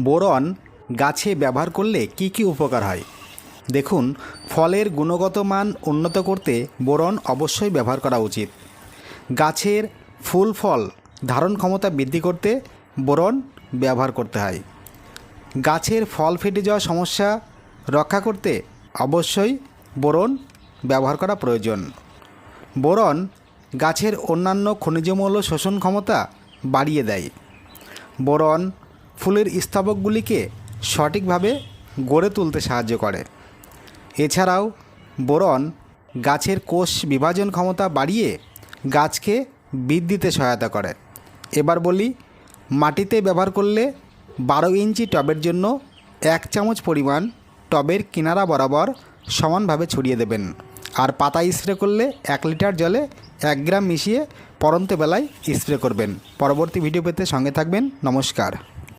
Boron গাছে ব্যবহার করলে কি কি উপকার হয়? দেখুন, ফলের গুণগত মান উন্নত করতে বোরন অবশ্যই ব্যবহার করা উচিত। গাছের ফুল ফল ধারণ ক্ষমতা বৃদ্ধি করতে বোরন ব্যবহার করতে হয়। গাছের ফল ফেটে যাওয়া সমস্যা রক্ষা করতে অবশ্যই বোরন ব্যবহার করা প্রয়োজন। বোরন গাছের অন্যান্য খনিজ মৌল শোষণ ক্ষমতা বাড়িয়ে দেয়। বোরন ফুলের স্তবকগুলিকে সঠিকভাবে গড়ে তুলতে সাহায্য করে। এছাড়াও বোরন গাছের কোষ বিভাজন ক্ষমতা বাড়িয়ে গাছকে বৃদ্ধিতে সহায়তা করে। এবার বলি, মাটিতে ব্যবহার করলে বারো ইঞ্চি টবের জন্য এক চামচ পরিমাণ টবের কিনারা বরাবর সমানভাবে ছড়িয়ে দেবেন। আর পাতা স্প্রে করলে এক লিটার জলে এক গ্রাম মিশিয়ে পরন্ত বেলায় স্প্রে করবেন। পরবর্তী ভিডিও পেতে সঙ্গে থাকবেন। নমস্কার।